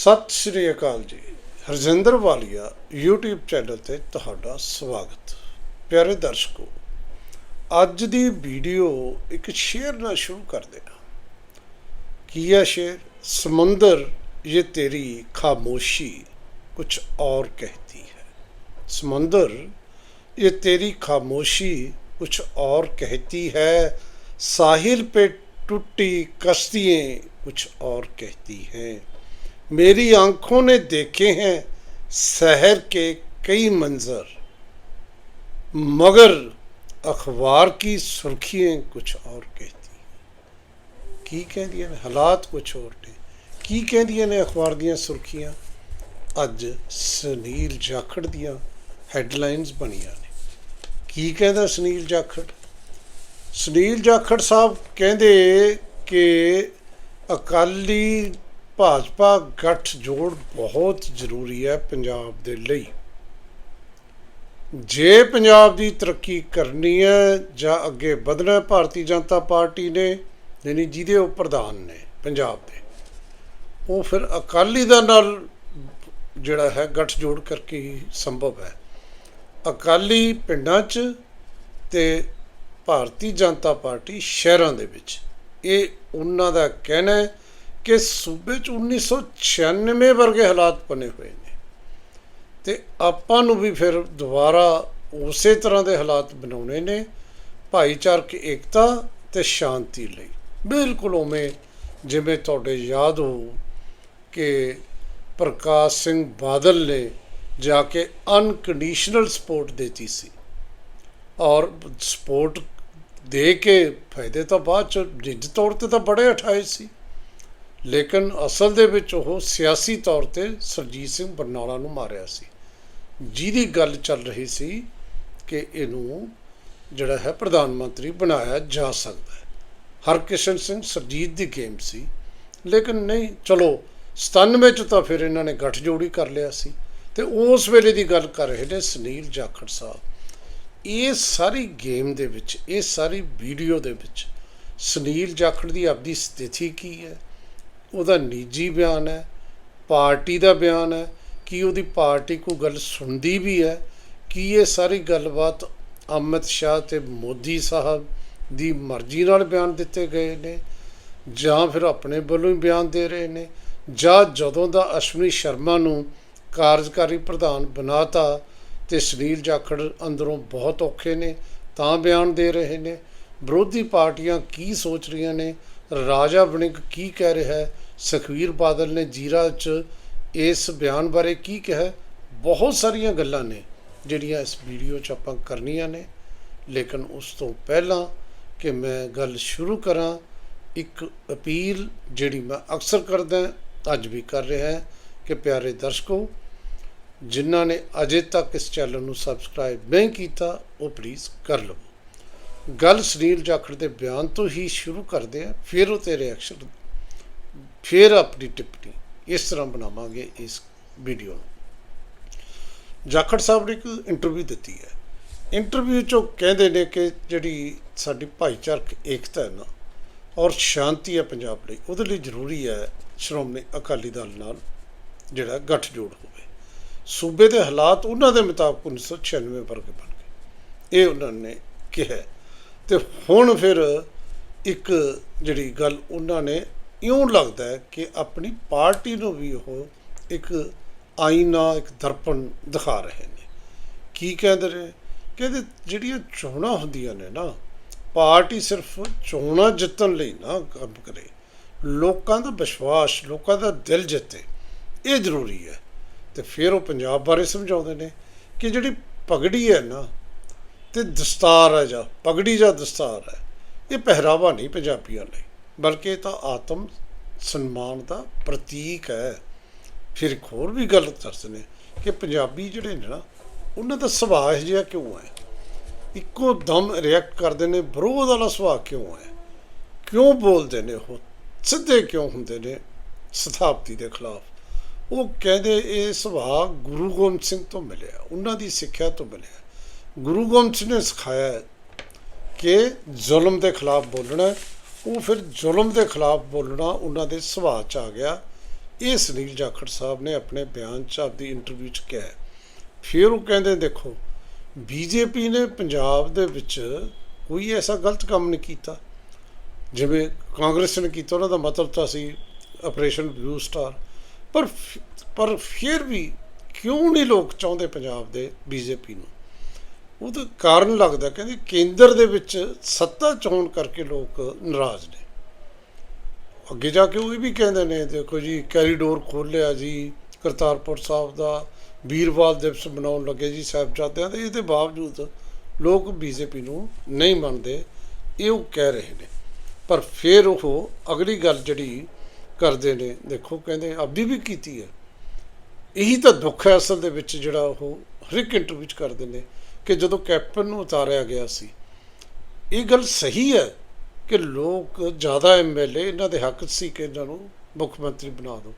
ਸਤਿ ਸ਼੍ਰੀ ਅਕਾਲ ਜੀ ਹਰਜਿੰਦਰ ਵਾਲੀਆ YouTube channel ਤੇ ਤੁਹਾਡਾ ਸਵਾਗਤ ਪਿਆਰੇ ਦਰਸ਼ਕੋ ਅੱਜ ਦੀ ਵੀਡੀਓ ਇੱਕ ਸ਼ੇਰ ਨਾਲ ਸ਼ੁਰੂ ਕਰਦੇ ਹਾਂ ਕੀ ਹੈ ਸ਼ੇਰ ਸਮੁੰਦਰ ਇਹ ਤੇਰੀ ਖਾਮੋਸ਼ੀ ਕੁਝ ਔਰ कहती है समंदर ये तेरी खामोशी कुछ और कहती है साहिल पे टूटी कश्तियाँ कुछ और कहती हैं मेरी आंखों ने देखे हैं शहर के कई मंजर मगर अखबार की सुर्खियाँ कुछ और कहती हैं ਕੀ ਕਹਿੰਦੀਆਂ ਨੇ ਹਾਲਾਤ ਕੁਝ ਹੋਰ ਨੇ ਕੀ ਕਹਿੰਦੀਆਂ ਨੇ ਅਖਬਾਰ ਦੀਆਂ ਸੁਰਖੀਆਂ ਅੱਜ ਸੁਨੀਲ ਜਾਖੜ ਦੀਆਂ ਹੈਡਲਾਈਨਸ ਬਣੀਆਂ ਨੇ ਕੀ ਕਹਿੰਦਾ ਸੁਨੀਲ ਜਾਖੜ ਸੁਨੀਲ ਜਾਖੜ ਸਾਹਿਬ ਕਹਿੰਦੇ ਕਿ ਅਕਾਲੀ ਭਾਜਪਾ ਗੱਠ ਜੋੜ ਬਹੁਤ ਜ਼ਰੂਰੀ ਹੈ ਪੰਜਾਬ ਦੇ ਲਈ। ਜੇ ਪੰਜਾਬ ਦੀ ਤਰੱਕੀ ਕਰਨੀ ਹੈ ਜਾਂ ਅੱਗੇ ਵਧਣਾ ਹੈ, ਭਾਰਤੀ ਜਨਤਾ ਪਾਰਟੀ ਨੇ, ਯਾਨੀ ਜਿਹਦੇ ਉਹ ਪ੍ਰਧਾਨ ਨੇ ਪੰਜਾਬ ਦੇ, ਉਹ ਫਿਰ ਅਕਾਲੀ ਦਲ ਨਾਲ ਜਿਹੜਾ ਹੈ ਗੱਠ ਜੋੜ ਕਰਕੇ ਹੀ ਸੰਭਵ ਹੈ। ਅਕਾਲੀ ਪਿੰਡਾਂ 'ਚ ਤੇ ਭਾਰਤੀ ਜਨਤਾ ਪਾਰਟੀ ਸ਼ਹਿਰਾਂ ਦੇ ਵਿੱਚ, ਇਹ ਉਹਨਾਂ ਦਾ ਕਹਿਣਾ ਹੈ ਕਿ ਸੂਬੇ 'ਚ 1996 ਵਰਗੇ ਹਾਲਾਤ ਬਣੇ ਹੋਏ ਨੇ। ਤੇ ਆਪਾਂ ਨੂੰ ਵੀ ਫਿਰ ਦੁਬਾਰਾ ਉਸੇ ਤਰ੍ਹਾਂ ਦੇ ਹਾਲਾਤ ਬਣਾਉਣੇ ਨੇ, ਭਾਈਚਾਰਕ ਏਕਤਾ ਤੇ ਸ਼ਾਂਤੀ ਲਈ। ਬਿਲਕੁਲ ਉਵੇਂ ਜਿਵੇਂ ਤੁਹਾਡੇ ਯਾਦ ਹੋ ਕਿ ਪ੍ਰਕਾਸ਼ ਸਿੰਘ ਬਾਦਲ ਨੇ ਜਾ ਕੇ ਅਨਕੰਡੀਸ਼ਨਲ ਸਪੋਰਟ ਦਿੱਤੀ ਸੀ। ਔਰ ਸਪੋਰਟ ਦੇ ਕੇ ਫਾਇਦੇ ਤਾਂ ਬਾਅਦ ਚ, ਨਿੱਜ ਤੌਰ ਤੇ ਤਾਂ ਬੜੇ ਉਠਾਏ ਸੀ। ਲੇਕਿਨ ਅਸਲ ਦੇ ਵਿੱਚ ਉਹ ਸਿਆਸੀ ਤੌਰ ਤੇ ਸਰਜੀਤ ਸਿੰਘ ਬਰਨਾਲਾ ਨੂੰ ਮਾਰਿਆ ਸੀ। ਜਿਹਦੀ ਗੱਲ ਚੱਲ ਰਹੀ ਸੀ ਕਿ ਇਹਨੂੰ ਜਿਹੜਾ ਹੈ ਪ੍ਰਧਾਨ ਮੰਤਰੀ ਬਣਾਇਆ ਜਾ ਸਕਦਾ ਹੈ। ਹਰਕਿਸ਼ਨ ਸਿੰਘ ਸਰਜੀਤ ਦੀ ਗੇਮ ਸੀ। ਲੇਕਿਨ ਨਹੀਂ, ਚਲੋ 97 ਚ ਤਾਂ ਫਿਰ ਇਹਨਾਂ ਨੇ ਗੱਠਜੋੜੀ ਕਰ ਲਿਆ ਸੀ। ਤੇ ਉਸ ਵੇਲੇ ਦੀ ਗੱਲ ਕਰ ਰਹੇ ਨੇ ਸੁਨੀਲ ਜਾਖੜ ਸਾਹਿਬ। ਇਹ ਸਾਰੀ ਗੇਮ ਦੇ ਵਿੱਚ, ਇਹ ਸਾਰੀ ਵੀਡੀਓ ਦੇ ਵਿੱਚ ਸੁਨੀਲ ਜਾਖੜ ਦੀ ਆਪਦੀ ਸਥਿਤੀ ਕੀ ਹੈ? ਉਹਦਾ ਨਿੱਜੀ ਬਿਆਨ ਹੈ, ਪਾਰਟੀ ਦਾ ਬਿਆਨ ਹੈ, ਕੀ ਉਹਦੀ ਪਾਰਟੀ ਕੋਈ ਗੱਲ ਸੁਣਦੀ ਵੀ ਹੈ, ਕੀ ਇਹ ਸਾਰੀ ਗੱਲਬਾਤ ਅਮਿਤ ਸ਼ਾਹ ਤੇ ਮੋਦੀ ਸਾਹਿਬ ਦੀ ਮਰਜ਼ੀ ਨਾਲ ਬਿਆਨ ਦਿੱਤੇ ਗਏ ਨੇ, ਜਾਂ ਫਿਰ ਆਪਣੇ ਵੱਲੋਂ ਹੀ ਬਿਆਨ ਦੇ ਰਹੇ ਨੇ, ਜਾਂ ਜਦੋਂ ਦਾ ਅਸ਼ਵਨੀ ਸ਼ਰਮਾ ਨੂੰ ਕਾਰਜਕਾਰੀ ਪ੍ਰਧਾਨ ਬਣਾਤਾ ਤੇ ਸੁਨੀਲ ਜਾਖੜ ਅੰਦਰੋਂ ਬਹੁਤ ਔਖੇ ਨੇ, ਤਾਂ ਬਿਆਨ ਦੇ ਰਹੇ ਨੇ, ਵਿਰੋਧੀ ਪਾਰਟੀਆਂ ਕੀ ਸੋਚ ਰਹੀਆਂ ਨੇ ਰਾਜਾ ਵਣਿਕ ਕੀ ਕਹਿ ਰਿਹਾ ਹੈ? ਸੁਖਵੀਰ ਬਾਦਲ ਨੇ ਜੀਰਾ 'ਚ ਇਸ ਬਿਆਨ ਬਾਰੇ ਕੀ ਕਿਹਾ? ਬਹੁਤ ਸਾਰੀਆਂ ਗੱਲਾਂ ਨੇ, ਜਿਹੜੀਆਂ ਇਸ ਵੀਡੀਓ 'ਚ ਆਪਾਂ ਕਰਨੀਆਂ ਨੇ। ਲੇਕਿਨ ਉਸ ਤੋਂ ਪਹਿਲਾਂ ਕਿ ਮੈਂ ਗੱਲ ਸ਼ੁਰੂ ਕਰਾਂ, ਇੱਕ ਅਪੀਲ ਜਿਹੜੀ ਮੈਂ ਅਕਸਰ ਕਰਦਾ, ਅੱਜ ਵੀ ਕਰ ਰਿਹਾ ਕਿ ਪਿਆਰੇ ਦਰਸ਼ਕੋ, ਜਿਨ੍ਹਾਂ ਨੇ ਅਜੇ ਤੱਕ ਇਸ ਚੈਨਲ ਨੂੰ ਸਬਸਕ੍ਰਾਈਬ ਨਹੀਂ ਕੀਤਾ, ਉਹ ਪਲੀਜ਼ ਕਰ ਲਵੋ। ਗੱਲ ਸੁਨੀਲ ਜਾਖੜ ਦੇ ਬਿਆਨ ਤੋਂ ਹੀ ਸ਼ੁਰੂ ਕਰਦੇ ਆ, ਫਿਰ ਉਹ ਤੇ ਰਿਐਕਸ਼ਨ ਫਿਰ ਆਪਣੀ ਟਿੱਪਣੀ। ਇਸ ਤਰ੍ਹਾਂ ਬਣਾਵਾਂਗੇ ਇਸ ਵੀਡੀਓ ਨੂੰ। ਜਾਖੜ ਸਾਹਿਬ ਨੇ ਇੱਕ ਇੰਟਰਵਿਊ ਦਿੱਤੀ ਹੈ। ਇੰਟਰਵਿਊ 'ਚ ਉਹ ਕਹਿੰਦੇ ਨੇ ਕਿ ਜਿਹੜੀ ਸਾਡੀ ਭਾਈਚਾਰਕ ਏਕਤਾ ਹੈ ਨਾ, ਔਰ ਸ਼ਾਂਤੀ ਹੈ ਪੰਜਾਬ ਲਈ, ਉਹਦੇ ਲਈ ਜ਼ਰੂਰੀ ਹੈ ਸ਼੍ਰੋਮਣੀ ਅਕਾਲੀ ਦਲ ਨਾਲ ਜਿਹੜਾ ਗੱਠਜੋੜ ਹੋਵੇ। ਸੂਬੇ ਦੇ ਹਾਲਾਤ ਉਹਨਾਂ ਦੇ ਮੁਤਾਬਕ 1996 ਵਰਗੇ ਬਣ ਗਏ। ਇਹ ਉਹਨਾਂ ਨੇ ਕਿਹਾ ਤੇ ਹੁਣ ਫਿਰ ਇੱਕ ਜਿਹੜੀ ਗੱਲ ਉਹਨਾਂ ਨੇ ਇਉਂ ਲੱਗਦਾ ਕਿ ਆਪਣੀ ਪਾਰਟੀ ਨੂੰ ਵੀ ਉਹ ਇੱਕ ਆਈਨਾ, ਇੱਕ ਦਰਪਣ ਦਿਖਾ ਰਹੇ ਨੇ। ਕੀ ਕਹਿੰਦੇ ਨੇ? ਕਹਿੰਦੇ ਜਿਹੜੀਆਂ ਚੋਣਾਂ ਹੁੰਦੀਆਂ ਨੇ ਨਾ, ਪਾਰਟੀ ਸਿਰਫ ਚੋਣਾਂ ਜਿੱਤਣ ਲਈ ਨਾ ਕੰਮ ਕਰੇ। ਲੋਕਾਂ ਦਾ ਵਿਸ਼ਵਾਸ, ਲੋਕਾਂ ਦਾ ਦਿਲ ਜਿੱਤੇ, ਇਹ ਜ਼ਰੂਰੀ ਹੈ। ਤੇ ਫਿਰ ਉਹ ਪੰਜਾਬ ਬਾਰੇ ਸਮਝਾਉਂਦੇ ਨੇ ਕਿ ਜਿਹੜੀ ਪਗੜੀ ਹੈ ਨਾ ਤੇ ਦਸਤਾਰ ਹੈ ਜਾਂ ਪਗੜੀ ਜਾਂ ਦਸਤਾਰ ਹੈ, ਇਹ ਪਹਿਰਾਵਾ ਨਹੀਂ ਪੰਜਾਬੀਆਂ ਲਈ, ਬਲਕਿ ਇਹ ਤਾਂ ਆਤਮ ਸਨਮਾਨ ਦਾ ਪ੍ਰਤੀਕ ਹੈ। ਫਿਰ ਇੱਕ ਹੋਰ ਵੀ ਗੱਲ ਦੱਸਦੇ ਨੇ ਕਿ ਪੰਜਾਬੀ ਜਿਹੜੇ ਨੇ ਨਾ, ਉਹਨਾਂ ਦਾ ਸੁਭਾਅ ਇਹ ਜਿਹਾ ਕਿਉਂ ਹੈ? ਇੱਕੋ ਦਮ ਰਿਐਕਟ ਕਰਦੇ ਨੇ, ਵਿਰੋਧ ਵਾਲਾ ਸੁਭਾਅ ਕਿਉਂ ਹੈ? ਕਿਉਂ ਬੋਲਦੇ ਨੇ ਉਹ? ਸਿੱਧੇ ਕਿਉਂ ਹੁੰਦੇ ਨੇ? ਸਥਾਪਤੀ ਦੇ ਖਿਲਾਫ। ਉਹ ਕਹਿੰਦੇ ਇਹ ਸੁਭਾਅ ਗੁਰੂ ਗੋਬਿੰਦ ਸਿੰਘ ਤੋਂ ਮਿਲਿਆ, ਉਹਨਾਂ ਦੀ ਸਿੱਖਿਆ ਤੋਂ ਮਿਲਿਆ। ਗੁਰੂ ਗੋਬਿੰਦ ਸਿੰਘ ਨੇ ਸਿਖਾਇਆ ਕਿ ਜ਼ੁਲਮ ਦੇ ਖਿਲਾਫ ਬੋਲਣਾ ਉਹ ਫਿਰ ਜ਼ੁਲਮ ਦੇ ਖਿਲਾਫ ਬੋਲਣਾ ਉਹਨਾਂ ਦੇ ਸੁਭਾਅ ਚ ਆ ਗਿਆ। ਇਹ ਸੁਨੀਲ ਜਾਖੜ ਸਾਹਿਬ ਨੇ ਆਪਣੇ ਬਿਆਨ 'ਚ ਆਪਦੀ ਇੰਟਰਵਿਊ 'ਚ ਕਿਹਾ ਫਿਰ ਉਹ ਕਹਿੰਦੇ, ਦੇਖੋ, ਬੀਜੇਪੀ ਨੇ ਪੰਜਾਬ ਦੇ ਵਿੱਚ ਕੋਈ ਐਸਾ ਗਲਤ ਕੰਮ ਨਹੀਂ ਕੀਤਾ। ਜਿਵੇਂ ਕਾਂਗਰਸ ਨੇ ਕੀਤਾ, ਉਹਨਾਂ ਦਾ ਮਤਲਬ ਤਾਂ ਸੀ ਆਪਰੇਸ਼ਨ ਬਲੂ ਸਟਾਰ ਪਰ ਫ- ਪਰ ਫਿਰ ਵੀ ਕਿਉਂ ਨਹੀਂ ਲੋਕ ਚਾਹੁੰਦੇ ਪੰਜਾਬ ਦੇ ਬੀਜੇਪੀ ਨੂੰ? ਉਹ ਤਾਂ ਕਾਰਨ ਲੱਗਦਾ ਕਹਿੰਦੇ ਕੇਂਦਰ ਦੇ ਵਿੱਚ ਸੱਤਾ ਚੋਣ ਕਰਕੇ ਲੋਕ ਨਾਰਾਜ਼ ਨੇ। ਅੱਗੇ ਜਾ ਕੇ ਉਹ ਇਹ ਵੀ ਕਹਿੰਦੇ ਨੇ, ਦੇਖੋ ਜੀ ਕੈਰੀਡੋਰ ਖੋਲ੍ਹਿਆ ਜੀ, ਕਰਤਾਰਪੁਰ ਸਾਹਿਬ ਦਾ ਵੀਰਵਾਲ ਦਿਵਸ ਮਨਾਉਣ ਲੱਗੇ ਜੀ ਸਾਹਿਬਜ਼ਾਦਿਆਂ ਦੇ। ਇਹਦੇ ਬਾਵਜੂਦ ਲੋਕ ਬੀਜੇਪੀ ਨੂੰ ਨਹੀਂ ਮੰਨਦੇ, ਇਹ ਉਹ ਕਹਿ ਰਹੇ ਨੇ। ਪਰ ਫਿਰ ਉਹ ਅਗਲੀ ਗੱਲ ਜਿਹੜੀ ਕਰਦੇ ਨੇ, ਦੇਖੋ ਕਹਿੰਦੇ ਆਪਦੀ ਵੀ ਕੀਤੀ ਹੈ। ਇਹੀ ਤਾਂ ਦੁੱਖ ਹੈ ਅਸਲ ਦੇ ਵਿੱਚ ਜਿਹੜਾ ਉਹ ਹਰ ਇੱਕ ਇੰਟਰਵਿਊ 'ਚ ਕਰਦੇ ਨੇ। ਕਿ ਜਦੋਂ ਕੈਪਟਨ ਨੂੰ ਉਤਾਰਿਆ ਗਿਆ ਸੀ, ਇਹ ਗੱਲ ਸਹੀ ਹੈ ਕਿ ਲੋਕ ਜ਼ਿਆਦਾ ਐਮਐਲਏ ਇਹਨਾਂ ਦੇ ਹੱਕ 'ਚ ਸੀ ਕਿ ਇਹਨਾਂ ਨੂੰ ਮੁੱਖ ਮੰਤਰੀ ਬਣਾ ਦਿਓ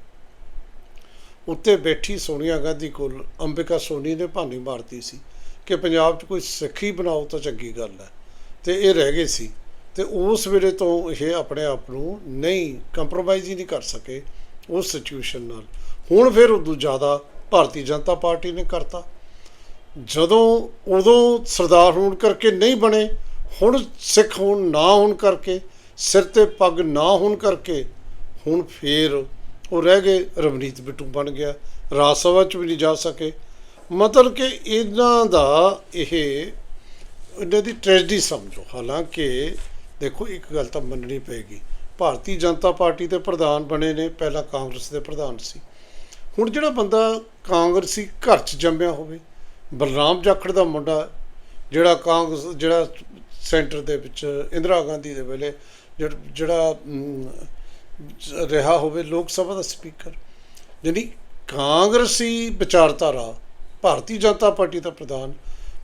ਉੱਤੇ ਬੈਠੀ ਸੋਨੀਆ ਗਾਂਧੀ ਕੋਲ ਅੰਬਿਕਾ ਸੋਨੀ ਨੇ ਭਾਨੀ ਮਾਰਤੀ ਸੀ ਕਿ ਪੰਜਾਬ 'ਚ ਕੋਈ ਸਿੱਖੀ ਬਣਾਓ ਤਾਂ ਚੰਗੀ ਗੱਲ ਹੈ। ਤੇ ਇਹ ਰਹਿ ਗਏ ਸੀ। ਤੇ ਉਸ ਵੇਲੇ ਤੋਂ ਇਹ ਆਪਣੇ ਆਪ ਨੂੰ ਨਹੀਂ ਕੰਪਰੋਮਾਈਜ਼ ਹੀ ਨਹੀਂ ਕਰ ਸਕੇ ਉਸ ਸਿਚੁਏਸ਼ਨ ਨਾਲ। ਹੁਣ ਫਿਰ ਉਦੋਂ ਜ਼ਿਆਦਾ ਭਾਰਤੀ ਜਨਤਾ ਪਾਰਟੀ ਨੇ ਕਰਤਾ। ਜਦੋਂ ਉਦੋਂ ਸਰਦਾਰ ਹੋਣ ਕਰਕੇ ਨਹੀਂ ਬਣੇ, ਹੁਣ ਸਿੱਖ ਹੋਣ ਨਾ ਹੋਣ ਕਰਕੇ, ਸਿਰ ਤੇ ਪੱਗ ਨਾ ਹੋਣ ਕਰਕੇ, ਹੁਣ ਫੇਰ ਉਹ ਰਹਿ ਗਏ, ਰਵਨੀਤ ਬਿੱਟੂ ਬਣ ਗਿਆ, ਰਾਜ ਸਭਾ ਚ ਵੀ ਨਹੀਂ ਜਾ ਸਕੇ। ਮਤਲਬ ਕਿ ਇਹਨਾਂ ਦਾ ਇਹ, ਇਹਨਾਂ ਦੀ ਟ੍ਰੈਜਡੀ ਸਮਝੋ। ਹਾਲਾਂਕਿ ਦੇਖੋ, ਇੱਕ ਗੱਲ ਤਾਂ ਮੰਨਣੀ ਪਏਗੀ। ਭਾਰਤੀ ਜਨਤਾ ਪਾਰਟੀ ਦੇ ਪ੍ਰਧਾਨ ਬਣੇ ਨੇ, ਪਹਿਲਾਂ ਕਾਂਗਰਸ ਦੇ ਪ੍ਰਧਾਨ ਸੀ। ਹੁਣ ਜਿਹੜਾ ਬੰਦਾ ਕਾਂਗਰਸੀ ਘਰ 'ਚ ਜੰਮਿਆ ਹੋਵੇ ਬਲਰਾਮ ਜਾਖੜ ਦਾ ਮੁੰਡਾ ਜਿਹੜਾ ਕਾਂਗਰਸ ਜਿਹੜਾ ਸੈਂਟਰ ਦੇ ਵਿੱਚ ਇੰਦਰਾ ਗਾਂਧੀ ਦੇ ਵੇਲੇ ਜਿਹੜਾ- ਰਿਹਾ ਹੋਵੇ ਲੋਕ ਸਭਾ ਦਾ ਸਪੀਕਰ। ਯਾਨੀ ਕਾਂਗਰਸੀ ਵਿਚਾਰਧਾਰਾ ਭਾਰਤੀ ਜਨਤਾ ਪਾਰਟੀ ਦਾ ਪ੍ਰਧਾਨ,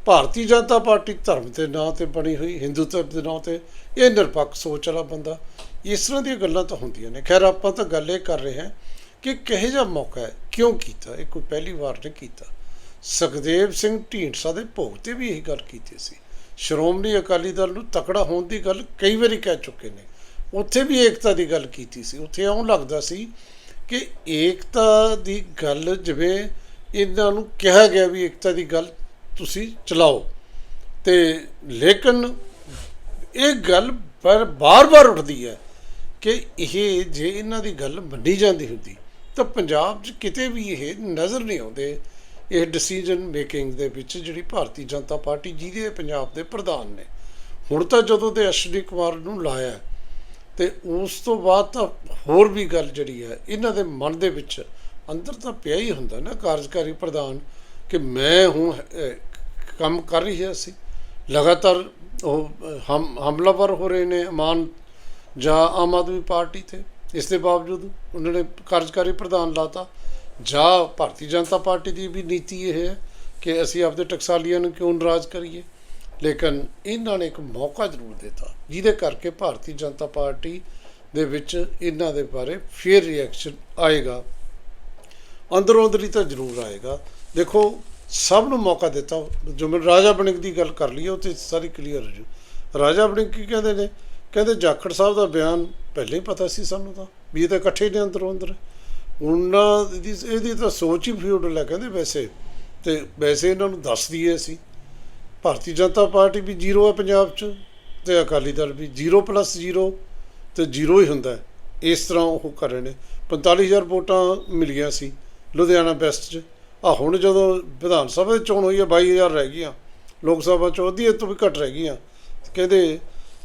ਭਾਰਤੀ ਜਨਤਾ ਪਾਰਟੀ ਧਰਮ ਦੇ ਨਾਂ ਤੇ ਬਣੀ ਹੋਈ, ਹਿੰਦੂ ਧਰਮ ਦੇ ਨਾਂ ਤੇ ਇਹ ਨਿਰਪੱਖ ਸੋਚ ਵਾਲਾ ਬੰਦਾ। ਇਸ ਤਰ੍ਹਾਂ ਦੀਆਂ ਗੱਲਾਂ ਤਾਂ ਹੁੰਦੀਆਂ ਨੇ। ਖੈਰ, ਆਪਾਂ ਤਾਂ ਗੱਲ ਇਹ ਕਰ ਰਹੇ ਹਾਂ ਕਿ ਕਿਹੋ ਜਿਹਾ ਮੌਕਾ ਹੈ, ਕਿਉਂ ਕੀਤਾ, ਇਹ ਕੋਈ ਪਹਿਲੀ ਵਾਰ ਨਹੀਂ ਕੀਤਾ। ਸੁਖਦੇਵ ਸਿੰਘ ਢੀਂਡਸਾ ਦੇ ਭੋਗ ਤੇ ਵੀ ਇਹੀ ਗੱਲ ਕੀਤੀ ਸੀ। ਸ਼੍ਰੋਮਣੀ ਅਕਾਲੀ ਦਲ ਨੂੰ ਤਕੜਾ ਹੋਣ ਦੀ ਗੱਲ ਕਈ ਵਾਰੀ ਕਹਿ ਚੁੱਕੇ ਨੇ। ਉੱਥੇ ਵੀ ਏਕਤਾ ਦੀ ਗੱਲ ਕੀਤੀ ਸੀ। ਉੱਥੇ ਇਉਂ ਲੱਗਦਾ ਸੀ ਕਿ ਏਕਤਾ ਦੀ ਗੱਲ ਜਿਵੇਂ ਇਹਨਾਂ ਨੂੰ ਕਿਹਾ ਗਿਆ ਵੀ ਏਕਤਾ ਦੀ ਗੱਲ ਤੁਸੀਂ ਚਲਾਓ। ਤੇ ਲੇਕਿਨ ਇਹ ਗੱਲ ਪਰ ਬਾਰ-ਬਾਰ ਉੱਠਦੀ ਹੈ ਕਿ ਇਹ ਜੇ ਇਹਨਾਂ ਦੀ ਗੱਲ ਮੰਨੀ ਜਾਂਦੀ ਹੁੰਦੀ ਤਾਂ ਪੰਜਾਬ 'ਚ ਕਿਤੇ ਵੀ ਇਹ ਨਜ਼ਰ ਨਹੀਂ ਆਉਂਦੇ। ਇਹ ਡਿਸੀਜਨ ਮੇਕਿੰਗ ਦੇ ਵਿੱਚ ਜਿਹੜੀ ਭਾਰਤੀ ਜਨਤਾ ਪਾਰਟੀ ਜਿਹਦੇ ਪੰਜਾਬ ਦੇ ਪ੍ਰਧਾਨ ਨੇ। ਹੁਣ ਤਾਂ ਜਦੋਂ ਦੇ ਅਸ਼ਵਨੀ ਕੁਮਾਰ ਨੂੰ ਲਾਇਆ ਤੇ ਉਸ ਤੋਂ ਬਾਅਦ ਤਾਂ ਹੋਰ ਵੀ ਗੱਲ ਜਿਹੜੀ ਹੈ, ਇਹਨਾਂ ਦੇ ਮਨ ਦੇ ਵਿੱਚ ਅੰਦਰ ਤਾਂ ਪਿਆ ਹੀ ਹੁੰਦਾ ਨਾ ਕਾਰਜਕਾਰੀ ਪ੍ਰਧਾਨ ਕਿ ਮੈਂ ਹੁਣ ਕੰਮ ਕਰ ਰਹੀ ਹੈ ਸੀ ਲਗਾਤਾਰ ਉਹ ਹਮ, ਹਮਲਾਵਰ ਹੋ ਰਹੇ ਨੇ ਅਮਾਨ ਜਾਂ ਆਮ ਆਦਮੀ ਪਾਰਟੀ ਤੇ। ਇਸ ਦੇ ਬਾਵਜੂਦ ਉਹਨਾਂ ਨੇ ਕਾਰਜਕਾਰੀ ਪ੍ਰਧਾਨ ਲਾਤਾ। ਜਾਂ ਭਾਰਤੀ ਜਨਤਾ ਪਾਰਟੀ ਦੀ ਵੀ ਨੀਤੀ ਇਹ ਹੈ ਕਿ ਅਸੀਂ ਆਪਦੇ ਟਕਸਾਲੀਆਂ ਨੂੰ ਕਿਉਂ ਨਾਰਾਜ਼ ਕਰੀਏ? ਲੇਕਿਨ ਇਹਨਾਂ ਨੇ ਇੱਕ ਮੌਕਾ ਜ਼ਰੂਰ ਦਿੱਤਾ, ਜਿਹਦੇ ਕਰਕੇ ਭਾਰਤੀ ਜਨਤਾ ਪਾਰਟੀ ਦੇ ਵਿੱਚ ਇਹਨਾਂ ਦੇ ਬਾਰੇ ਫੇਰ ਰਿਐਕਸ਼ਨ ਆਏਗਾ। ਅੰਦਰੋਂ ਅੰਦਰੀ ਤਾਂ ਜ਼ਰੂਰ ਆਏਗਾ। ਦੇਖੋ, ਸਭ ਨੂੰ ਮੌਕਾ ਦਿੱਤਾ। ਜੋ ਮੈਂ ਰਾਜਾ ਬਣਿੰਗ ਦੀ ਗੱਲ ਕਰ ਲਈਏ, ਉਹ ਤੇ ਸਾਰੀ ਕਲੀਅਰ ਹੋ ਜੂ। ਰਾਜਾ ਬਣਿੰਗ ਕੀ ਕਹਿੰਦੇ ਨੇ? ਕਹਿੰਦੇ ਜਾਖੜ ਸਾਹਿਬ ਦਾ ਬਿਆਨ ਪਹਿਲਾਂ ਹੀ ਪਤਾ ਸੀ ਸਾਨੂੰ ਤਾਂ, ਵੀ ਇਹ ਤਾਂ ਇਕੱਠੇ ਨੇ ਅੰਦਰੋਂ ਅੰਦਰ। ਉਹਨਾਂ ਦੀ ਇਹਦੀ ਤਾਂ ਸੋਚ ਹੀ ਫਿਊਡਲ ਹੈ ਕਹਿੰਦੇ ਵੈਸੇ। ਤੇ ਵੈਸੇ ਇਹਨਾਂ ਨੂੰ ਦੱਸ ਦਈਏ ਅਸੀਂ। ਭਾਰਤੀ ਜਨਤਾ ਪਾਰਟੀ ਵੀ ਜ਼ੀਰੋ ਹੈ ਪੰਜਾਬ 'ਚ ਤੇ ਅਕਾਲੀ ਦਲ ਵੀ 0 ਪਲੱਸ 0 ਤੇ 0 ਹੀ ਹੁੰਦਾ ਹੈ। ਇਸ ਤਰ੍ਹਾਂ ਉਹ ਕਰ ਰਹੇ ਨੇ। 45000 ਵੋਟਾਂ ਮਿਲੀਆਂ ਸੀ ਲੁਧਿਆਣਾ ਵੈਸਟ 'ਚ। ਆ ਹੁਣ ਜਦੋਂ ਵਿਧਾਨ ਸਭਾ ਦੀ ਚੋਣ ਹੋਈ ਹੈ 22000 ਰਹਿ ਗਈਆਂ। ਲੋਕ ਸਭਾ 'ਚ ਉਹਦੀ ਤੋਂ ਵੀ ਘੱਟ ਰਹਿ ਗਈਆਂ। ਕਹਿੰਦੇ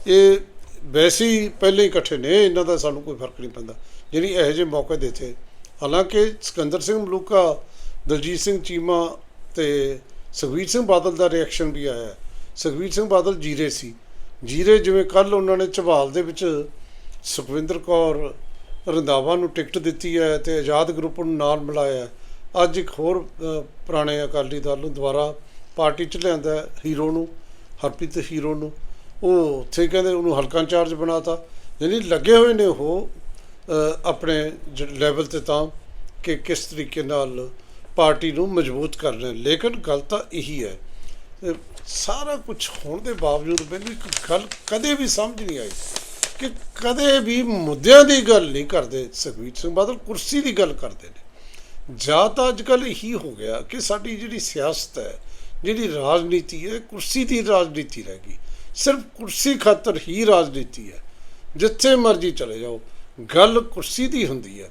ਇਹ ਵੈਸੇ ਹੀ ਪਹਿਲੇ ਹੀ ਇਕੱਠੇ ਨੇ, ਇਹਨਾਂ ਦਾ ਸਾਨੂੰ ਕੋਈ ਫ਼ਰਕ ਨਹੀਂ ਪੈਂਦਾ। ਜਿਹੜੀ ਇਹੋ ਜਿਹੇ ਮੌਕੇ ਦਿੱਤੇ। ਹਾਲਾਂਕਿ ਸਿਕੰਦਰ ਸਿੰਘ ਮਲੂਕਾ, ਦਲਜੀਤ ਸਿੰਘ ਚੀਮਾ ਤੇ ਸੁਖਬੀਰ ਸਿੰਘ ਬਾਦਲ ਦਾ ਰਿਐਕਸ਼ਨ ਵੀ ਆਇਆ। ਹੈ। ਸੁਖਬੀਰ ਸਿੰਘ ਬਾਦਲ ਜੀਰੇ ਸੀ। ਜੀਰੇ ਜਿਵੇਂ ਕੱਲ ਉਹਨਾਂ ਨੇ ਝਬਾਲ ਦੇ ਵਿੱਚ ਸੁਖਵਿੰਦਰ ਕੌਰ ਰੰਧਾਵਾ ਨੂੰ ਟਿਕਟ ਦਿੱਤੀ ਹੈ ਤੇ ਆਜ਼ਾਦ ਗਰੁੱਪ ਨੂੰ ਨਾਲ ਮਿਲਾਇਆ ਅੱਜ ਇੱਕ ਹੋਰ ਪੁਰਾਣੇ ਅਕਾਲੀ ਦਲ ਨੂੰ ਦੁਬਾਰਾ ਪਾਰਟੀ 'ਚ ਲਿਆਂਦਾ ਹੀਰੋ ਨੂੰ, ਹਰਪ੍ਰੀਤ ਹੀਰੋ ਨੂੰ। ਉਹ ਉੱਥੇ ਕਹਿੰਦੇ ਉਹਨੂੰ ਹਲਕਾ ਇੰਚਾਰਜ ਬਣਾਤਾ। ਯਾਨੀ ਲੱਗੇ ਹੋਏ ਨੇ ਉਹ ਆਪਣੇ ਲੈਵਲ ਤੇ ਤਾਂ ਕਿ ਕਿਸ ਤਰੀਕੇ ਨਾਲ ਪਾਰਟੀ ਨੂੰ ਮਜ਼ਬੂਤ ਕਰ ਹੈ। ਲੇਕਿਨ ਗੱਲ ਤਾਂ ਇਹੀ ਹੈ ਸਾਰਾ ਕੁਝ ਹੋਣ ਦੇ ਬਾਵਜੂਦ ਮੈਨੂੰ ਇੱਕ ਗੱਲ ਕਦੇ ਵੀ ਸਮਝ ਨਹੀਂ ਆਈ ਕਿ ਕਦੇ ਵੀ ਮੁੱਦਿਆਂ ਦੀ ਗੱਲ ਨਹੀਂ ਕਰਦੇ, ਸੁਖਬੀਰ ਸਿੰਘ ਬਾਦਲ ਕੁਰਸੀ ਦੀ ਗੱਲ ਕਰਦੇ ਨੇ। ਜਾਂ ਤਾਂ ਅੱਜ ਕੱਲ੍ਹ ਇਹੀ ਹੋ ਗਿਆ ਕਿ ਸਾਡੀ ਜਿਹੜੀ ਸਿਆਸਤ ਹੈ, ਜਿਹੜੀ ਰਾਜਨੀਤੀ ਹੈ, ਕੁਰਸੀ ਦੀ ਰਾਜਨੀਤੀ ਰਹਿ ਗਈ। ਸਿਰਫ ਕੁਰਸੀ ਖਾਤਰ ਹੀ ਰਾਜਨੀਤੀ ਹੈ, ਜਿੱਥੇ ਮਰਜ਼ੀ ਚਲੇ ਜਾਓ। ਗੱਲ ਕੁਰਸੀ ਦੀ ਹੁੰਦੀ ਹੈ।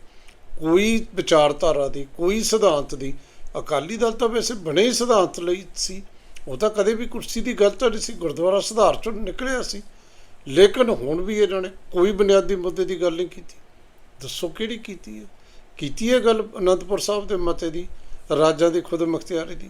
ਕੋਈ ਵਿਚਾਰਧਾਰਾ ਦੀ, ਕੋਈ ਸਿਧਾਂਤ ਦੀ। ਅਕਾਲੀ ਦਲ ਤਾਂ ਵੈਸੇ ਬਣੇ ਸਿਧਾਂਤ ਲਈ ਸੀ। ਉਹ ਤਾਂ ਕਦੇ ਵੀ ਕੁਰਸੀ ਦੀ ਗੱਲ ਤਾਂ ਨਹੀਂ ਸੀ। ਗੁਰਦੁਆਰਾ ਸੁਧਾਰ ਚੋਂ ਨਿਕਲਿਆ ਸੀ। ਲੇਕਿਨ ਹੁਣ ਵੀ ਇਹਨਾਂ ਨੇ ਕੋਈ ਬੁਨਿਆਦੀ ਮੁੱਦੇ ਦੀ ਗੱਲ ਨਹੀਂ ਕੀਤੀ। ਦੱਸੋ ਕਿਹੜੀ ਕੀਤੀ ਹੈ? ਕੀਤੀ ਹੈ ਗੱਲ ਅਨੰਦਪੁਰ ਸਾਹਿਬ ਦੇ ਮਤੇ ਦੀ, ਰਾਜਾਂ ਦੀ, ਖੁਦ ਮੁਖਤਿਆਰੀ ਦੀ।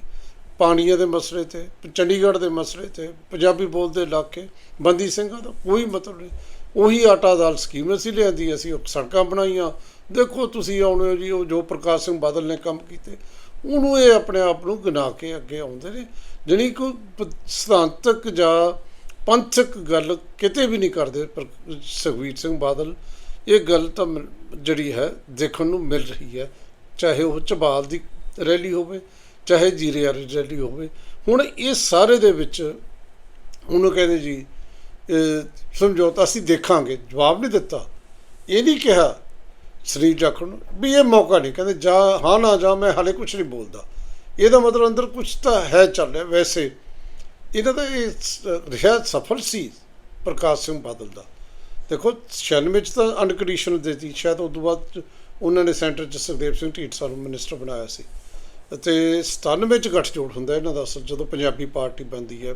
ਪਾਣੀਆਂ ਦੇ ਮਸਲੇ ਤੇ, ਚੰਡੀਗੜ੍ਹ ਦੇ ਮਸਲੇ ਤੇ, ਪੰਜਾਬੀ ਬੋਲਦੇ ਇਲਾਕੇ, ਬੰਦੀ ਸਿੰਘਾਂ ਦਾ ਕੋਈ ਮਤਲਬ ਨਹੀਂ। ਉਹੀ ਆਟਾ ਦਾਲ ਸਕੀਮ ਅਸੀਂ ਲਿਆਂਦੀ, ਅਸੀਂ ਉਹ ਸੜਕਾਂ ਬਣਾਈਆਂ। ਦੇਖੋ, ਤੁਸੀਂ ਆਉਣੇ ਹੋ ਜੀ, ਉਹ ਜੋ ਪ੍ਰਕਾਸ਼ ਸਿੰਘ ਬਾਦਲ ਨੇ ਕੰਮ ਕੀਤੇ, ਉਹਨੂੰ ਇਹ ਆਪਣੇ ਆਪ ਨੂੰ ਗਿਣਾ ਕੇ ਅੱਗੇ ਆਉਂਦੇ ਨੇ। ਜਾਣੀ ਕੋਈ ਸਿਧਾਂਤਕ ਜਾਂ ਪੰਥਕ ਗੱਲ ਕਿਤੇ ਵੀ ਨਹੀਂ ਕਰਦੇ, ਪਰ ਸੁਖਬੀਰ ਸਿੰਘ ਬਾਦਲ, ਇਹ ਗੱਲ ਤਾਂ ਮਿਲ- ਜਿਹੜੀ ਹੈ, ਦੇਖਣ ਨੂੰ ਮਿਲ ਰਹੀ ਹੈ। ਚਾਹੇ ਉਹ ਝਬਾਲ ਦੀ ਰੈਲੀ ਹੋਵੇ, ਚਾਹੇ ਜੀਰੇ ਵਾਲੀ ਰੈਲੀ ਹੋਵੇ। ਹੁਣ ਇਹ ਸਾਰੇ ਦੇ ਵਿੱਚ, ਉਹਨੂੰ ਕਹਿੰਦੇ ਜੀ ਸਮਝੌਤਾ ਅਸੀਂ ਦੇਖਾਂਗੇ। ਜਵਾਬ ਨਹੀਂ ਦਿੱਤਾ। ਇਹ ਨਹੀਂ ਕਿਹਾ ਸ੍ਰੀ ਜਾਖੜ ਨੂੰ ਵੀ ਇਹ ਮੌਕਾ ਨਹੀਂ। ਕਹਿੰਦੇ, ਜਾ, ਹਾਂ, ਨਾ, ਜਾ, ਮੈਂ ਹਾਲੇ ਕੁਝ ਨਹੀਂ ਬੋਲਦਾ। ਇਹਦਾ ਮਤਲਬ ਅੰਦਰ ਕੁਝ ਤਾਂ ਹੈ ਚੱਲ ਰਿਹਾ। ਵੈਸੇ ਇਹਨਾਂ ਦਾ ਇਹ ਰਿਹਾ ਸਫਲ ਸੀ ਪ੍ਰਕਾਸ਼ ਸਿੰਘ ਬਾਦਲ ਦਾ। ਦੇਖੋ 96 ਚ ਤਾਂ ਅਨਕੰਡੀਸ਼ਨਲ ਦਿੱਤੀ। ਸ਼ਾਇਦ ਉਸ ਤੋਂ ਬਾਅਦ ਉਹਨਾਂ ਨੇ ਸੈਂਟਰ ਚ ਸੁਖਦੇਵ ਸਿੰਘ ਢੀਂਡਸਾ ਨੂੰ ਮਿਨਿਸਟਰ ਬਣਾਇਆ ਸੀ। ਅਤੇ 97 ਚ ਗੱਠਜੋੜ ਹੁੰਦਾ ਇਹਨਾਂ ਦਾ ਅਸਲ ਜਦੋਂ ਪੰਜਾਬੀ ਪਾਰਟੀ ਬਣਦੀ ਹੈ।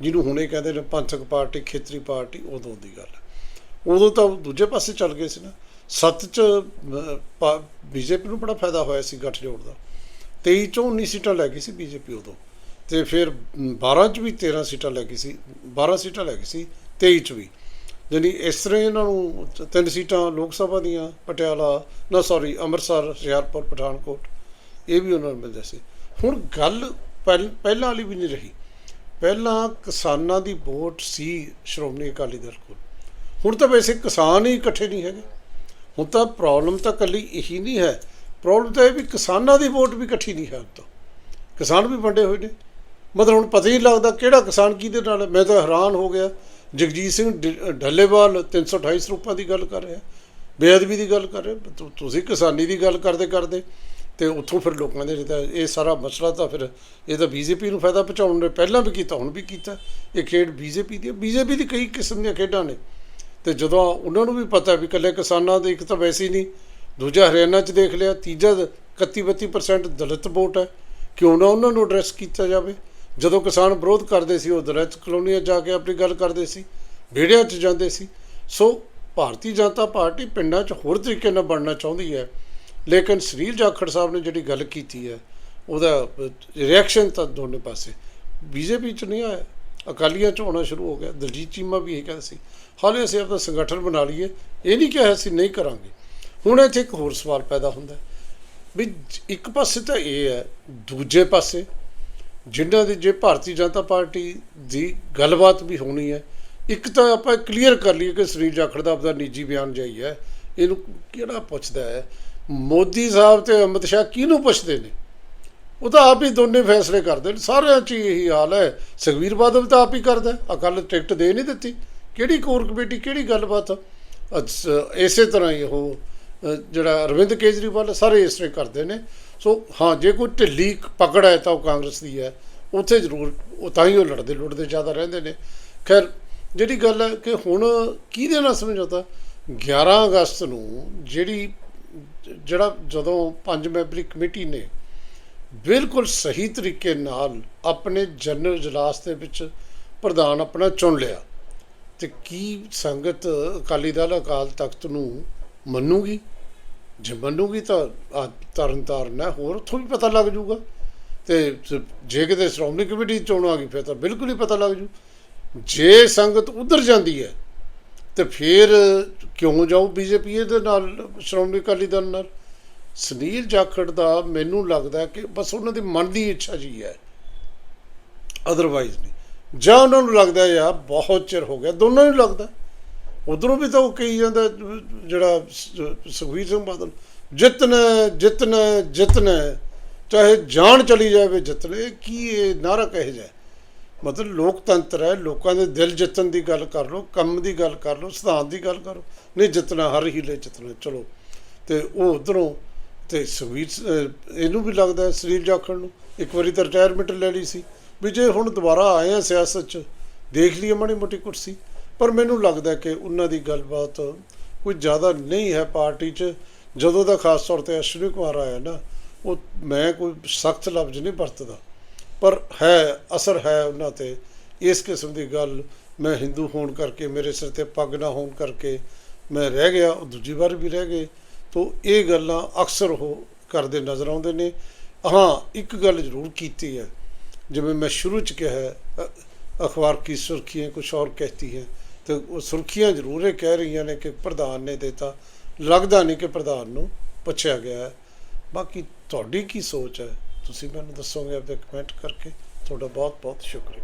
ਜਿਹਨੂੰ ਹੁਣੇ ਕਹਿੰਦੇ ਨੇ ਪੰਥਕ ਪਾਰਟੀ, ਖੇਤਰੀ ਪਾਰਟੀ, ਉਦੋਂ ਦੀ ਗੱਲ ਹੈ। ਉਦੋਂ ਤਾਂ ਉਹ ਦੂਜੇ ਪਾਸੇ ਚੱਲ ਗਏ ਸੀ ਨਾ। ਸੱਤ ਚ ਬੀਜੇਪੀ ਨੂੰ ਬੜਾ ਫਾਇਦਾ ਹੋਇਆ ਸੀ ਗੱਠਜੋੜ ਦਾ। 23 ਚੋਂ 19 ਸੀਟਾਂ ਲੈ ਗਈ ਸੀ ਬੀਜੇਪੀ ਉਦੋਂ। ਤੇ ਫਿਰ 12 ਚ ਵੀ 13 ਸੀਟਾਂ ਲੈ ਗਈ ਸੀ। 12 ਸੀਟਾਂ ਲੈ ਗਈ ਸੀ 23 ਚ ਵੀ। ਜਾਣੀ ਇਸ ਤਰ੍ਹਾਂ ਇਹਨਾਂ ਨੂੰ ਤਿੰਨ ਸੀਟਾਂ ਲੋਕ ਸਭਾ ਦੀਆਂ, ਪਟਿਆਲਾ, ਨਾ ਸੌਰੀ ਅੰਮ੍ਰਿਤਸਰ, ਹੁਸ਼ਿਆਰਪੁਰ, ਪਠਾਨਕੋਟ, ਇਹ ਵੀ ਉਹਨਾਂ ਨੂੰ ਮਿਲਦੇ ਸੀ। ਹੁਣ ਗੱਲ ਪਹਿਲ- ਪਹਿਲਾਂ ਵਾਲੀ ਵੀ ਨਹੀਂ ਰਹੀ। ਪਹਿਲਾਂ ਕਿਸਾਨਾਂ ਦੀ ਵੋਟ ਸੀ ਸ਼੍ਰੋਮਣੀ ਅਕਾਲੀ ਦਲ ਕੋਲ। ਹੁਣ ਤਾਂ ਵੈਸੇ ਕਿਸਾਨ ਹੀ ਇਕੱਠੇ ਨਹੀਂ ਹੈਗੇ। ਹੁਣ ਤਾਂ ਪ੍ਰੋਬਲਮ ਤਾਂ ਕੱਲੀ ਇਹੀ ਨਹੀਂ ਹੈ। ਪ੍ਰੋਬਲਮ ਤਾਂ ਇਹ ਵੀ ਕਿਸਾਨਾਂ ਦੀ ਵੋਟ ਵੀ ਇਕੱਠੀ ਨਹੀਂ ਹੈ ਹੁਣ ਤਾਂ। ਕਿਸਾਨ ਵੀ ਵੰਡੇ ਹੋਏ ਨੇ। ਮਤਲਬ ਹੁਣ ਪਤਾ ਹੀ ਨਹੀਂ ਲੱਗਦਾ ਕਿਹੜਾ ਕਿਸਾਨ ਕਿਹਦੇ ਨਾਲ ਹੈ। ਮੈਂ ਤਾਂ ਹੈਰਾਨ ਹੋ ਗਿਆ। ਜਗਜੀਤ ਸਿੰਘ ਡ- ਡੱਲੇਵਾਲ 328 ਰੁਪਏ ਦੀ ਗੱਲ ਕਰ ਰਿਹਾ। ਬੇਅਦਬੀ ਦੀ ਗੱਲ ਕਰ ਰਿਹਾ। ਤੁਸੀਂ ਕਿਸਾਨੀ ਦੀ ਗੱਲ ਕਰਦੇ ਕਰਦੇ ਤੇ ਉੱਥੋਂ ਫਿਰ ਲੋਕਾਂ ਦੇ ਤਾਂ ਇਹ ਸਾਰਾ ਮਸਲਾ ਤਾਂ ਫਿਰ ਇਹ ਤਾਂ ਬੀਜੇਪੀ ਨੂੰ ਫਾਇਦਾ ਪਹੁੰਚਾਉਣ ਨੇ, ਪਹਿਲਾਂ ਵੀ ਕੀਤਾ, ਹੁਣ ਵੀ ਕੀਤਾ। ਇਹ ਖੇਡ ਬੀਜੇਪੀ ਦੀ ਬੀਜੇਪੀ ਦੀ ਕਈ ਕਿਸਮ ਦੀਆਂ ਖੇਡਾਂ ਨੇ। ਤੇ ਜਦੋਂ ਉਹਨਾਂ ਨੂੰ ਵੀ ਪਤਾ ਵੀ ਇਕੱਲੇ ਕਿਸਾਨਾਂ ਦੇ ਇੱਕ ਤਾਂ ਵੈਸੇ ਨਹੀਂ, ਦੂਜਾ ਹਰਿਆਣਾ 'ਚ ਦੇਖ ਲਿਆ, ਤੀਜਾ 31-32% ਦਲਿਤ ਵੋਟ ਹੈ। ਕਿਉਂ ਨਾ ਉਹਨਾਂ ਨੂੰ ਐਡਰੈਸ ਕੀਤਾ ਜਾਵੇ? ਜਦੋਂ ਕਿਸਾਨ ਵਿਰੋਧ ਕਰਦੇ ਸੀ, ਉਹ ਦਲਿਤ ਕਲੋਨੀਆਂ ਜਾ ਕੇ ਆਪਣੀ ਗੱਲ ਕਰਦੇ ਸੀ, ਵਿਹੜਿਆਂ 'ਚ ਜਾਂਦੇ ਸੀ। ਸੋ ਭਾਰਤੀ ਜਨਤਾ ਪਾਰਟੀ ਪਿੰਡਾਂ 'ਚ ਹੋਰ ਤਰੀਕੇ ਨਾਲ ਬਣਨਾ ਚਾਹੁੰਦੀ ਹੈ। ਲੇਕਿਨ ਸੁਨੀਲ ਜਾਖੜ ਸਾਹਿਬ ਨੇ ਜਿਹੜੀ ਗੱਲ ਕੀਤੀ ਹੈ, ਉਹਦਾ ਰਿਐਕਸ਼ਨ ਤਾਂ ਦੋਨੇ ਪਾਸੇ। ਬੀਜੇਪੀ 'ਚ ਨਹੀਂ ਆਇਆ, ਅਕਾਲੀਆਂ 'ਚ ਹੋਣਾ ਸ਼ੁਰੂ ਹੋ ਗਿਆ, ਦਲਜੀਤ ਚੀਮਾ ਵੀ ਇਹ ਕਹਿੰਦਾ ਸੀ, ਹਾਲੇ ਅਸੀਂ ਆਪਣਾ ਸੰਗਠਨ ਬਣਾ ਲਈਏ, ਇਹ ਨਹੀਂ ਕਿਹਾ ਅਸੀਂ ਨਹੀਂ ਕਰਾਂਗੇ। ਹੁਣ ਇੱਥੇ ਇੱਕ ਹੋਰ ਸਵਾਲ ਪੈਦਾ ਹੁੰਦਾ ਵੀ ਇੱਕ ਪਾਸੇ ਤਾਂ ਇਹ ਹੈ, ਦੂਜੇ ਪਾਸੇ ਜਿਨ੍ਹਾਂ ਦੀ ਜੇ ਭਾਰਤੀ ਜਨਤਾ ਪਾਰਟੀ ਦੀ ਗੱਲਬਾਤ ਵੀ ਹੋਣੀ ਹੈ, ਇੱਕ ਤਾਂ ਆਪਾਂ ਕਲੀਅਰ ਕਰ ਲਈਏ ਕਿ ਸ੍ਰੀ ਜਾਖੜ ਦਾ ਆਪਦਾ ਨਿੱਜੀ ਬਿਆਨ ਜਾਈ ਹੈ, ਇਹਨੂੰ ਕਿਹੜਾ ਪੁੱਛਦਾ ਹੈ ਮੋਦੀ ਸਾਹਿਬ ਤੇ ਅਮਿਤ ਸ਼ਾਹ ਕਿਹਨੂੰ ਪੁੱਛਦੇ ਨੇ? ਉਹ ਤਾਂ ਆਪ ਹੀ ਦੋਨੇ ਫੈਸਲੇ ਕਰਦੇ ਨੇ। ਸਾਰਿਆਂ 'ਚ ਹੀ ਇਹੀ ਹਾਲ ਹੈ। ਸੁਖਵੀਰ ਬਾਦਲ ਤਾਂ ਆਪ ਹੀ ਕਰਦਾ ਅਕਾਲ ਟਿਕਟ ਦੇ ਨਹੀਂ ਦਿੱਤੀ। ਕਿਹੜੀ ਕੋਰ ਕਮੇਟੀ, ਕਿਹੜੀ ਗੱਲਬਾਤ? ਇਸੇ ਤਰ੍ਹਾਂ ਹੀ ਉਹ ਜਿਹੜਾ ਅਰਵਿੰਦ ਕੇਜਰੀਵਾਲ ਸਾਰੇ ਇਸ ਤਰ੍ਹਾਂ ਹੀ ਕਰਦੇ ਨੇ। ਸੋ, ਹਾਂ, ਜੇ ਕੋਈ ਢਿੱਲੀ ਪਕੜ ਹੈ ਤਾਂ ਉਹ ਕਾਂਗਰਸ ਦੀ ਹੈ। ਉੱਥੇ ਜ਼ਰੂਰ ਉਹ ਤਾਂ ਹੀ ਉਹ ਲੜਦੇ ਲੁੜਦੇ ਜ਼ਿਆਦਾ ਰਹਿੰਦੇ ਨੇ। ਖੈਰ, ਜਿਹੜੀ ਗੱਲ ਹੈ ਕਿ ਹੁਣ ਕਿਹਦੇ ਨਾਲ ਸਮਝੌਤਾ? 11 ਅਗਸਤ ਨੂੰ ਜਿਹੜੀ ਜਿਹੜਾ ਜਦੋਂ ਪੰਜ ਮੈਂਬਰੀ ਕਮੇਟੀ ਨੇ ਬਿਲਕੁਲ ਸਹੀ ਤਰੀਕੇ ਨਾਲ ਆਪਣੇ ਜਨਰਲ ਇਜਲਾਸ ਦੇ ਵਿੱਚ ਪ੍ਰਧਾਨ ਆਪਣਾ ਚੁਣ ਲਿਆ, ਤੇ ਕੀ ਸੰਗਤ ਅਕਾਲੀ ਦਲ ਅਕਾਲ ਤਖਤ ਨੂੰ ਮੰਨੂਗੀ? ਜੇ ਮੰਨੂਗੀ ਤਾਂ ਆ ਤਰਨ ਤਾਰਨ ਹੈ, ਹੋਰ ਉੱਥੋਂ ਵੀ ਪਤਾ ਲੱਗ ਜਾਊਗਾ ਤੇ ਜੇ ਕਿਤੇ ਸ਼੍ਰੋਮਣੀ ਕਮੇਟੀ ਦੀ ਚੋਣ ਆ ਗਈ, ਫਿਰ ਤਾਂ ਬਿਲਕੁਲ ਹੀ ਪਤਾ ਲੱਗ ਜੂ। ਜੇ ਸੰਗਤ ਉਧਰ ਜਾਂਦੀ ਹੈ, ਤੇ ਫਿਰ ਕਿਉਂ ਜਾਊ ਬੀਜੇਪੀ ਦੇ ਨਾਲ, ਸ਼੍ਰੋਮਣੀ ਅਕਾਲੀ ਦਲ ਨਾਲ? ਸੁਨੀਲ ਜਾਖੜ ਦਾ ਮੈਨੂੰ ਲੱਗਦਾ ਕਿ ਬਸ ਉਹਨਾਂ ਦੀ ਮਨ ਦੀ ਇੱਛਾ ਜੀ ਹੈ। ਅਦਰਵਾਈਜ਼ ਨਹੀਂ। ਜਾਂ ਉਹਨਾਂ ਨੂੰ ਲੱਗਦਾ ਯਾਰ ਬਹੁਤ ਚਿਰ ਹੋ ਗਿਆ, ਦੋਨਾਂ ਨੂੰ ਲੱਗਦਾ। ਉਧਰੋਂ ਵੀ ਤਾਂ ਉਹ ਕਹੀ ਜਾਂਦਾ, ਜਿਹੜਾ ਸ- ਸੁਖਬੀਰ ਸਿੰਘ ਬਾਦਲ, ਜਿੱਤਣਾ ਜਿੱਤਣਾ ਜਿੱਤਣਾ ਚਾਹੇ ਜਾਨ ਚਲੀ ਜਾਵੇ ਜਿੱਤਣੇ, ਕੀ ਇਹ ਨਾਰਾ ਕਹੇ ਜਾਏ ਮਤਲਬ ਲੋਕਤੰਤਰ ਹੈ, ਲੋਕਾਂ ਦੇ ਦਿਲ ਜਿੱਤਣ ਦੀ ਗੱਲ ਕਰ ਲਓ, ਕੰਮ ਦੀ ਗੱਲ ਕਰ ਲਓ, ਸਿਧਾਂਤ ਦੀ ਗੱਲ ਕਰੋ ਨਹੀਂ ਜਿੱਤਣਾ, ਹਰ ਹੀਲੇ ਜਿੱਤਣਾ, ਚਲੋ। ਤੇ ਉਹ ਉਧਰੋਂ, ਤੇ ਸੁਖਬੀਰ ਇਹਨੂੰ ਵੀ ਲੱਗਦਾ ਹੈ ਸਰੀਰ ਜਾਖੜ ਨੂੰ, ਇੱਕ ਵਾਰੀ ਤਾਂ ਰਿਟਾਇਰਮੈਂਟ ਲੈ ਲਈ ਸੀ। ਵੀ ਜੇ ਹੁਣ ਦੁਬਾਰਾ ਆਏ ਆ ਸਿਆਸਤ 'ਚ, ਦੇਖ ਲਈਏ ਮਾੜੀ ਮੋਟੀ ਕੁਰਸੀ। ਪਰ ਮੈਨੂੰ ਲੱਗਦਾ ਕਿ ਉਹਨਾਂ ਦੀ ਗੱਲਬਾਤ ਕੋਈ ਜ਼ਿਆਦਾ ਨਹੀਂ ਹੈ ਪਾਰਟੀ 'ਚ। ਜਦੋਂ ਦਾ ਖਾਸ ਤੌਰ ਤੇ ਅਸ਼ਵਨੀ ਕੁਮਾਰ ਆਇਆ ਨਾ, ਉਹ ਮੈਂ ਕੋਈ ਸਖਤ ਲਫ਼ਜ਼ ਨਹੀਂ ਵਰਤਦਾ। ਪਰ ਹੈ, ਅਸਰ ਹੈ ਉਹਨਾਂ ਤੇ। ਇਸ ਕਿਸਮ ਦੀ ਗੱਲ ਮੈਂ ਹਿੰਦੂ ਹੋਣ ਕਰਕੇ, ਮੇਰੇ ਸਿਰ ਤੇ ਪੱਗ ਨਾ ਹੋਣ ਕਰਕੇ ਮੈਂ ਰਹਿ ਗਿਆ, ਉਹ ਦੂਜੀ ਵਾਰ ਵੀ ਰਹਿ ਗਏ। ਤੋ ਇਹ ਗੱਲਾਂ ਅਕਸਰ ਉਹ ਕਰਦੇ ਨਜ਼ਰ ਆਉਂਦੇ ਨੇ। ਹਾਂ, ਇੱਕ ਗੱਲ ਜ਼ਰੂਰ ਕੀਤੀ ਹੈ। ਜਿਵੇਂ ਮੈਂ ਸ਼ੁਰੂ ਚ ਕਿਹਾ ਅ- ਅਖਬਾਰ ਕੀ ਸੁਰਖੀਆਂ ਕੁਝ ਹੋਰ ਕਹਤੀ ਹੈ। ਤੇ ਉਹ ਸੁਰਖੀਆਂ ਜ਼ਰੂਰ ਇਹ ਕਹਿ ਰਹੀਆਂ ਨੇ ਕਿ ਪ੍ਰਧਾਨ ਨੇ ਦਿੱਤਾ। ਲੱਗਦਾ ਨਹੀਂ ਕਿ ਪ੍ਰਧਾਨ ਨੂੰ ਪੁੱਛਿਆ ਗਿਆ ਹੈ। ਬਾਕੀ ਤੁਹਾਡੀ ਕੀ ਸੋਚ ਹੈ? ਤੁਸੀਂ ਮੈਨੂੰ ਦੱਸੋਗੇ ਆਪਣੇ ਕਮੈਂਟ ਕਰਕੇ ਤੁਹਾਡਾ ਬਹੁਤ ਬਹੁਤ ਸ਼ੁਕਰੀਆ।